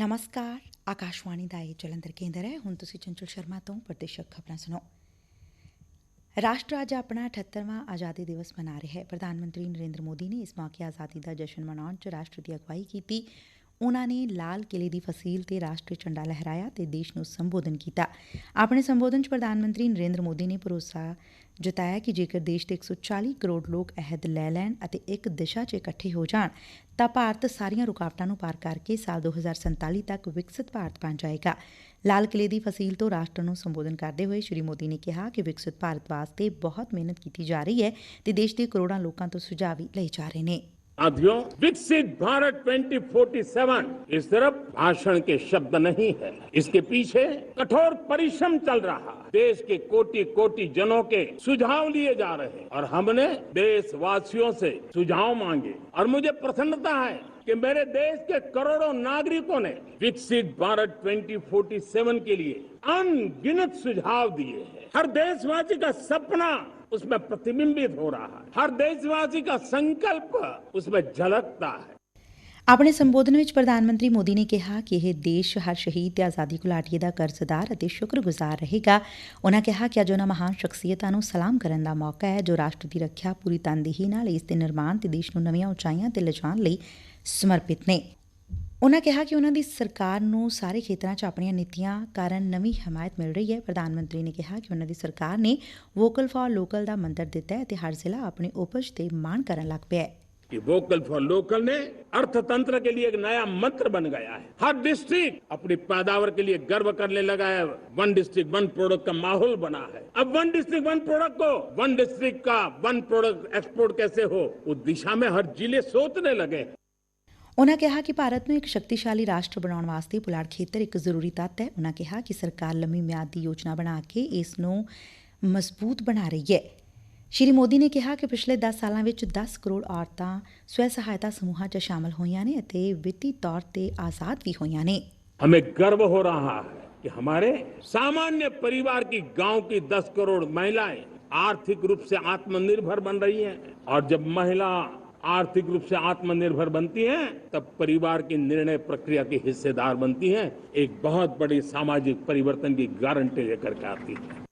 ਨਮਸਕਾਰ ਆਕਾਸ਼ਵਾਣੀ ਦਾ ਇਹ ਜਲੰਧਰ ਕੇਂਦਰ ਹੈ ਹੁਣ ਤੁਸੀਂ ਚੰਚਲ ਸ਼ਰਮਾ ਤੋਂ ਪ੍ਰਦੇਸ਼ਕ ਖਬਰਾਂ ਸੁਣੋ ਰਾਸ਼ਟਰ ਅੱਜ ਆਪਣਾ 78ਵਾਂ ਆਜ਼ਾਦੀ ਦਿਵਸ ਮਨਾ ਰਿਹਾ ਹੈ ਪ੍ਰਧਾਨ ਮੰਤਰੀ ਨਰਿੰਦਰ ਮੋਦੀ ਨੇ ਇਸ ਮੌਕੇ ਆਜ਼ਾਦੀ ਦਾ ਜਸ਼ਨ ਮਨਾਉਣ 'ਚ ਰਾਸ਼ਟਰ ਦੀ ਅਗਵਾਈ ਕੀਤੀ ਉਨ੍ਹਾਂ ਨੇ ਲਾਲ ਕਿਲੇ ਦੀ ਫਸੀਲ ਤੇ ਰਾਸ਼ਟਰੀ ਝੰਡਾ ਲਹਿਰਾਇਆ ਤੇ ਦੇਸ਼ ਨੂੰ ਸੰਬੋਧਨ ਕੀਤਾ। ਆਪਣੇ ਸੰਬੋਧਨ 'ਚ ਪ੍ਰਧਾਨ ਮੰਤਰੀ ਨਰਿੰਦਰ ਮੋਦੀ ਨੇ ਭਰੋਸਾ ਜਤਾਇਆ ਕਿ ਜੇਕਰ ਦੇਸ਼ ਦੇ 140 ਕਰੋੜ ਲੋਕ ਅਹਿਦ ਲੈ ਲੈਣ ਅਤੇ ਇੱਕ ਦਿਸ਼ਾ 'ਚ ਇਕੱਠੇ ਹੋ ਜਾਣ, ਤਾਂ ਭਾਰਤ ਸਾਰੀਆਂ ਰੁਕਾਵਟਾਂ ਨੂੰ ਪਾਰ ਕਰਕੇ ਸਾਲ 2047 ਤੱਕ ਵਿਕਸਿਤ ਭਾਰਤ ਬਣ ਜਾਏਗਾ। ਲਾਲ ਕਿਲੇ ਦੀ ਫਸੀਲ ਤੋਂ ਰਾਸ਼ਟਰ ਨੂੰ ਸੰਬੋਧਨ ਕਰਦੇ ਹੋਏ ਸ਼੍ਰੀ ਮੋਦੀ ਨੇ ਕਿਹਾ ਕਿ ਵਿਕਸਿਤ ਭਾਰਤ ਵਾਸਤੇ ਬਹੁਤ ਮਿਹਨਤ ਕੀਤੀ ਜਾ ਰਹੀ ਹੈ ਤੇ ਦੇਸ਼ ਦੇ ਕਰੋੜਾਂ ਲੋਕਾਂ ਤੋਂ ਸੁਝਾਅ ਵੀ ਲਏ ਜਾ ਰਹੇ ਨੇ। साथियों, विकसित भारत 2047 इस तरफ़ भाषण के शब्द नहीं है। इसके पीछे कठोर परिश्रम चल रहा है। देश के कोटि कोटि जनों के सुझाव लिए जा रहे हैं। और हमने देशवासियों से सुझाव मांगे। और मुझे प्रसन्नता है कि मेरे देश के करोड़ों नागरिकों ने विकसित भारत 2047 के लिए अनगिनत सुझाव दिए हैं। हर देशवासी का सपना उसमें प्रतिबिंबित हो रहा है हर देशवासी का संकल्प उसमें झलकता है ਆਪਣੇ ਸੰਬੋਧਨ ਵਿੱਚ ਪ੍ਰਧਾਨ ਮੰਤਰੀ ਮੋਦੀ ਨੇ ਕਿਹਾ ਕਿ ਇਹ ਦੇਸ਼ ਹਰ ਸ਼ਹੀਦ ਤੇ ਆਜ਼ਾਦੀ ਘੁਲਾਟੀਏ ਦਾ ਕਰਜ਼ਦਾਰ ਅਤੇ ਸ਼ੁਕਰਗੁਜ਼ਾਰ ਰਹੇਗਾ ਉਨ੍ਹਾਂ ਕਿਹਾ ਕਿ ਅੱਜ ਉਨ੍ਹਾਂ ਮਹਾਨ ਸ਼ਖਸੀਅਤਾਂ ਨੂੰ ਸਲਾਮ ਕਰਨ ਦਾ ਮੌਕਾ ਹੈ ਜੋ ਰਾਸ਼ਟਰ ਦੀ ਰੱਖਿਆ ਪੂਰੀ ਤਨਦੇਹੀ ਨਾਲ ਇਸ ਦੇ ਨਿਰਮਾਣ ਤੇ ਦੇਸ਼ ਨੂੰ ਨਵੀਆਂ ਉਚਾਈਆਂ ਤੇ ਲਿਜਾਣ ਲਈ ਸਮਰਪਿਤ ਨੇ ਉਨ੍ਹਾਂ ਕਿਹਾ ਕਿ ਉਨ੍ਹਾਂ ਦੀ ਸਰਕਾਰ ਨੂੰ ਸਾਰੇ ਖੇਤਰਾਂ 'ਚ ਆਪਣੀਆਂ ਨੀਤੀਆਂ ਕਾਰਨ ਨਵੀਂ ਹਮਾਇਤ ਮਿਲ ਰਹੀ ਹੈ ਪ੍ਰਧਾਨ ਮੰਤਰੀ ਨੇ ਕਿਹਾ ਕਿ ਉਨ੍ਹਾਂ ਦੀ ਸਰਕਾਰ ਨੇ ਵੋਕਲ ਫਾਰ ਲੋਕਲ ਦਾ ਮੰਤਰ ਦਿੱਤਾ ਹੈ ਤੇ ਹਰ ਜ਼ਿਲ੍ਹਾ ਆਪਣੀ ਉਪਜ ਤੇ ਮਾਣ ਕਰਨ ਲੱਗ ਪਿਆ ਹੈ कि वोकल फॉर लोकल ने अर्थतंत्र के लिए एक नया मंत्र बन गया है हर डिस्ट्रिक्ट अपनी पैदावार के लिए गर्व करने लगा है वन डिस्ट्रिक्ट वन प्रोडक्ट का माहौल बना है अब वन डिस्ट्रिक्ट वन प्रोडक्ट को वन डिस्ट्रिक्ट का वन प्रोडक्ट एक्सपोर्ट कैसे हो उस दिशा में हर जिले सोचने लगे हैं ਉਨ੍ਹਾਂ ਕਿਹਾ ਕਿ ਭਾਰਤ ਨੂੰ ਇੱਕ ਸ਼ਕਤੀਸ਼ਾਲੀ ਰਾਸ਼ਟਰ ਬਣਾਉਣ ਵਾਸਤੇ ਪੁਲਾੜ ਖੇਤਰ ਇੱਕ ਜ਼ਰੂਰੀ ਤੱਤ ਹੈ ਉਨ੍ਹਾਂ ਕਿਹਾ ਕਿ ਸਰਕਾਰ ਲੰਮੀ ਮਿਆਦ ਦੀ ਯੋਜਨਾ ਬਣਾ ਕੇ ਇਸ ਨੂੰ ਮਜ਼ਬੂਤ ਬਣਾ ਰਹੀ ਹੈ ਸ਼੍ਰੀ ਮੋਦੀ ਨੇ ਕਿਹਾ ਕਿ ਪਿਛਲੇ 10 ਸਾਲਾਂ ਵਿੱਚ 10 ਕਰੋੜ ਔਰਤਾਂ ਸਵੈ ਸਹਾਇਤਾ ਸਮੂਹਾਂ 'ਚ ਸ਼ਾਮਲ ਹੋਈਆਂ ਨੇ ਅਤੇ ਵਿੱਤੀ ਤੌਰ ਤੇ ਆਜ਼ਾਦ ਵੀ ਹੋਈਆਂ ਨੇ हमें गर्व हो रहा है कि हमारे सामान्य परिवार की गांव की 10 करोड़ महिलाएं आर्थिक रूप से आत्मनिर्भर बन रही हैं और जब महिला आर्थिक रूप से आत्मनिर्भर बनती हैं तब परिवार की निर्णय प्रक्रिया की हिस्सेदार बनती हैं एक बहुत बड़ी सामाजिक परिवर्तन की गारंटी लेकर के आती है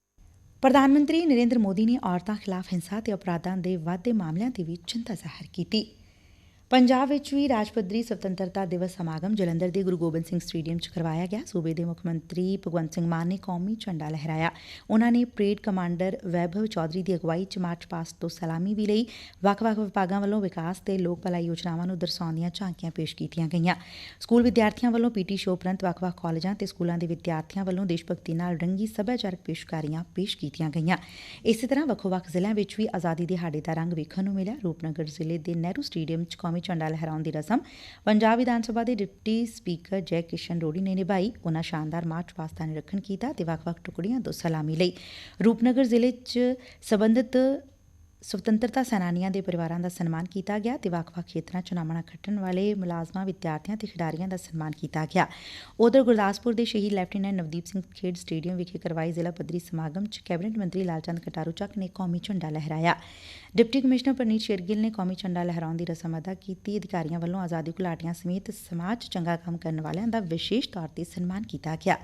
ਪ੍ਰਧਾਨ ਮੰਤਰੀ ਨਰਿੰਦਰ ਮੋਦੀ ਨੇ ਔਰਤਾਂ ਖਿਲਾਫ ਹਿੰਸਾ ਤੇ ਅਪਰਾਧਾਂ ਦੇ ਵਾਧੇ ਮਾਮਲਿਆਂ ਤੇ ਵੀ ਚਿੰਤਾ ਜ਼ਾਹਰ ਕੀਤੀ ਪੰਜਾਬ ਵਿਚ ਵੀ ਰਾਜ ਪੱਧਰੀ ਸੁਤੰਤਰਤਾ ਦਿਵਸ ਸਮਾਗਮ ਜਲੰਧਰ ਦੇ ਗੁਰੂ ਗੋਬਿੰਦ ਸਿੰਘ ਸਟੇਡੀਅਮ 'ਚ ਕਰਵਾਇਆ ਗਿਆ। ਸੂਬੇ ਦੇ ਮੁੱਖ ਮੰਤਰੀ ਭਗਵੰਤ ਸਿੰਘ ਮਾਨ ਨੇ ਕੌਮੀ ਝੰਡਾ ਲਹਿਰਾਇਆ। ਉਹਨਾਂ ਨੇ ਪਰੇਡ ਕਮਾਂਡਰ ਵੈਭਵ ਚੌਧਰੀ ਦੀ ਅਗਵਾਈ 'ਚ ਮਾਰਚ ਪਾਸਟ ਤੋਂ ਸਲਾਮੀ ਵੀ ਲਈ। ਵੱਖ-ਵੱਖ ਵਿਭਾਗਾਂ ਵੱਲੋਂ ਵਿਕਾਸ ਤੇ ਲੋਕ ਭਲਾਈ ਯੋਜਨਾਵਾਂ ਨੂੰ ਦਰਸਾਉਂਦੀਆਂ ਝਾਂਕੀਆਂ ਪੇਸ਼ ਕੀਤੀਆਂ ਗਈਆਂ। ਸਕੂਲ ਵਿਦਿਆਰਥੀਆਂ ਵੱਲੋਂ ਪੀਟੀ ਸ਼ੋਅ ਉਪਰੰਤ ਵੱਖ-ਵੱਖ ਕਾਲਜਾਂ ਤੇ ਸਕੂਲਾਂ ਦੇ ਵਿਦਿਆਰਥੀਆਂ ਵੱਲੋਂ ਦੇਸ਼ ਭਗਤੀ ਨਾਲ ਰੰਗੀ ਸੱਭਿਆਚਾਰਕ ਪੇਸ਼ਕਾਰੀਆਂ ਪੇਸ਼ ਕੀਤੀਆਂ ਗਈਆਂ। ਇਸੇ ਤਰ੍ਹਾਂ ਵੱਖੋ-ਵੱਖ ਜ਼ਿਲ੍ਹਿਆਂ ਵਿੱਚ ਵੀ ਆਜ਼ਾਦੀ ਦਿਹਾੜੇ ਦਾ ਰੰਗ ਵੇਖਣ ਨੂੰ ਮਿਲਿਆ। ਰੂਪਨਗਰ ਜ਼ਿਲ੍ਹੇ ਦੇ ਨਹਿਰੂ ਸਟੇਡੀਅਮ 'ਚ ਕੌਮੀ ਝੰਡਾ ਲਹਿਰਾਉਣ ਦੀ ਰਸਮ ਪੰਜਾਬ ਵਿਧਾਨ ਸਭਾ ਦੇ ਡਿਪਟੀ ਸਪੀਕਰ ਜੈ ਕਿਸ਼ਨ ਰੋੜੀ ਨੇ ਨਿਭਾਈ। ਉਹਨਾਂ ਸ਼ਾਨਦਾਰ ਮਾਰਚ ਪਾਸਤਾ ਨਿਰੀਖਣ ਕੀਤਾ ਤੇ ਵੱਖ-ਵੱਖ ਟੁਕੜੀਆਂ ਤੋਂ ਸਲਾਮੀ ਲਈ। ਰੂਪਨਗਰ ਜ਼ਿਲ੍ਹੇ 'ਚ ਸਬੰਧਤ ਸੁਤੰਤਰਤਾ ਸੈਨਾਨੀਆਂ ਦੇ ਪਰਿਵਾਰਾਂ ਦਾ ਸਨਮਾਨ ਕੀਤਾ ਗਿਆ ਤੇ ਵੱਖ-ਵੱਖ ਖੇਤਰਾਂ 'ਚ ਨਾਮਣਾ ਖੱਟਣ ਵਾਲੇ ਮੁਲਾਜ਼ਮਾਂ, ਵਿਦਿਆਰਥੀਆਂ ਤੇ ਖਿਡਾਰੀਆਂ ਦਾ ਸਨਮਾਨ ਕੀਤਾ ਗਿਆ। ਉਧਰ ਗੁਰਦਾਸਪੁਰ ਦੇ ਸ਼ਹੀਦ ਲੈਫਟੀਨੈਂਟ ਨਵਦੀਪ ਸਿੰਘ ਖੇਡ ਸਟੇਡੀਅਮ ਵਿਖੇ ਕਰਵਾਈ ਜ਼ਿਲ੍ਹਾ ਪੱਧਰੀ ਸਮਾਗਮ 'ਚ ਕੈਬਨਿਟ ਮੰਤਰੀ ਲਾਲਚੰਦ ਕਟਾਰੂ ਚੱਕ ਨੇ ਕੌਮੀ ਝੰਡਾ ਲਹਿਰਾਇਆ। ਡਿਪਟੀ ਕਮਿਸ਼ਨਰ ਪਰਨੀਤ ਸ਼ੇਰਗਿੱਲ ਨੇ ਕੌਮੀ ਝੰਡਾ ਲਹਿਰਾਉਣ ਦੀ ਰਸਮ ਅਦਾ ਕੀਤੀ। ਅਧਿਕਾਰੀਆਂ ਵੱਲੋਂ ਆਜ਼ਾਦੀ ਘੁਲਾਟੀਆਂ ਸਮੇਤ ਸਮਾਜ 'ਚ ਚੰਗਾ ਕੰਮ ਕਰਨ ਵਾਲਿਆਂ ਦਾ ਵਿਸ਼ੇਸ਼ ਤੌਰ ਤੇ ਸਨਮਾਨ ਕੀਤਾ ਗਿਆ।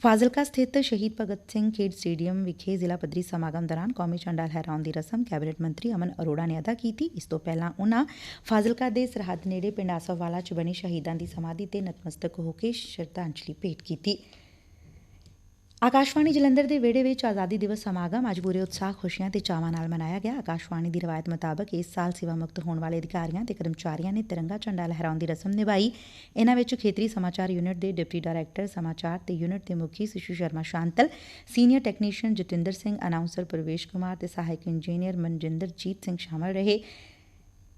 ਫਾਜ਼ਿਲਕਾ ਸਥਿਤ ਸ਼ਹੀਦ ਭਗਤ ਸਿੰਘ ਖੇਡ ਸਟੇਡੀਅਮ ਵਿਖੇ ਜ਼ਿਲ੍ਹਾ ਪੱਧਰੀ ਸਮਾਗਮ ਦੌਰਾਨ ਕੌਮੀ ਝੰਡਾ ਲਹਿਰਾਉਣ ਦੀ ਰਸਮ ਕੈਬਨਿਟ ਮੰਤਰੀ ਅਮਨ ਅਰੋੜਾ ਨੇ ਅਦਾ ਕੀਤੀ। ਇਸ ਤੋਂ ਪਹਿਲਾਂ ਉਨ੍ਹਾਂ ਫਾਜ਼ਿਲਕਾ ਦੇ ਸਰਹੱਦ ਨੇੜੇ ਪਿੰਡ ਆਸੋਵਾਲਾ 'ਚ ਬਣੀ ਸ਼ਹੀਦਾਂ ਦੀ ਸਮਾਧੀ ਤੇ ਨਤਮਸਤਕ ਹੋ ਕੇ ਸ਼ਰਧਾਂਜਲੀ ਭੇਟ ਕੀਤੀ। ਆਕਾਸ਼ਵਾਣੀ ਜਲੰਧਰ ਦੇ ਵਿਹੜੇ ਵਿੱਚ ਆਜ਼ਾਦੀ ਦਿਵਸ ਸਮਾਗਮ ਅੱਜ ਪੂਰੇ ਉਤਸ਼ਾਹ, ਖੁਸ਼ੀਆਂ ਤੇ ਚਾਵਾਂ ਨਾਲ ਮਨਾਇਆ ਗਿਆ। ਆਕਾਸ਼ਵਾਣੀ ਦੀ ਰਵਾਇਤ ਮੁਤਾਬਕ ਇਸ ਸਾਲ ਸੇਵਾ ਮੁਕਤ ਹੋਣ ਵਾਲੇ ਅਧਿਕਾਰੀਆਂ ਤੇ ਕਰਮਚਾਰੀਆਂ ਨੇ ਤਿਰੰਗਾ ਝੰਡਾ ਲਹਿਰਾਉਣ ਦੀ ਰਸਮ ਨਿਭਾਈ। ਇਹਨਾਂ ਵਿੱਚ ਖੇਤਰੀ ਸਮਾਚਾਰ ਯੂਨਿਟ ਦੇ ਡਿਪਟੀ ਡਾਇਰੈਕਟਰ, ਸਮਾਚਾਰ ਤੇ ਯੂਨਿਟ ਦੇ ਮੁਖੀ Shishu Sharma Shantal, senior technician Jatinder Singh, announcer Parvesh Kumar ਤੇ ਸਹਾਇਕ ਇੰਜੀਨੀਅਰ ਮਨਜਿੰਦਰਜੀਤ ਸਿੰਘ ਸ਼ਾਮਲ ਰਹੇ।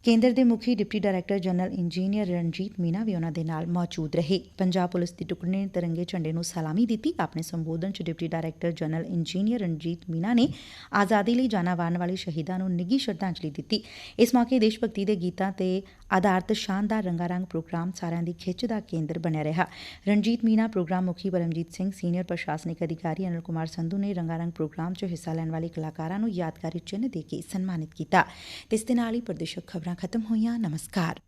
ਕੇਂਦਰ ਦੇ ਮੁਖੀ deputy director general engineer Ranjit Meena ਵੀ ਉਹਨਾਂ ਦੇ ਨਾਲ ਮੌਜੂਦ ਰਹੇ। ਪੰਜਾਬ ਪੁਲਿਸ ਦੀ ਟੁਕੜੀ ਨੇ ਤਿਰੰਗੇ ਝੰਡੇ ਨੂੰ ਸਲਾਮੀ ਦਿੱਤੀ। ਆਪਣੇ ਸੰਬੋਧਨ 'ਚ deputy director general engineer Ranjit Meena ਨੇ ਆਜ਼ਾਦੀ ਲਈ ਜਾਨਾਂ ਵਾਰਨ ਵਾਲੇ ਸ਼ਹੀਦਾਂ ਨੂੰ ਨਿੱਘੀ ਸ਼ਰਧਾਂਜਲੀ ਦਿੱਤੀ। ਇਸ ਮੌਕੇ ਦੇਸ਼ ਭਗਤੀ ਦੇ ਗੀਤਾਂ ਤੇ ਆਧਾਰਿਤ ਸ਼ਾਨਦਾਰ ਰੰਗਾਰੰਗ ਪ੍ਰੋਗਰਾਮ ਸਾਰਿਆਂ ਦੀ ਖਿੱਚ ਦਾ ਕੇਂਦਰ ਬਣਿਆ ਰਿਹਾ। ਰਣਜੀਤ ਮੀਨਾ ਪ੍ਰੋਗਰਾਮ ਮੁਖੀ ਪਰਮਜੀਤ ਸਿੰਘ, ਸੀਨੀਅਰ ਪ੍ਰਸ਼ਾਸਨਿਕ ਅਧਿਕਾਰੀ ਅਨਿਲ ਕੁਮਾਰ ਸੰਧੂ ਨੇ ਰੰਗਾਰੰਗ ਪ੍ਰੋਗਰਾਮ 'ਚ ਹਿੱਸਾ ਲੈਣ ਵਾਲੇ ਕਲਾਕਾਰਾਂ ਨੂੰ ਯਾਦਗਾਰੀ ਚਿੰਨ੍ਹ ਦੇ ਕੇ ਸਨਮਾਨਿਤ ਕੀਤਾ। ਤੇ ਇਸ ਦੇ ਨਾਲ ਹੀ ਪ੍ਰਦੇਸ਼ਕ ਖਬਰਾਂ ਖਤਮ ਹੋਈਆਂ। ਨਮਸਕਾਰ।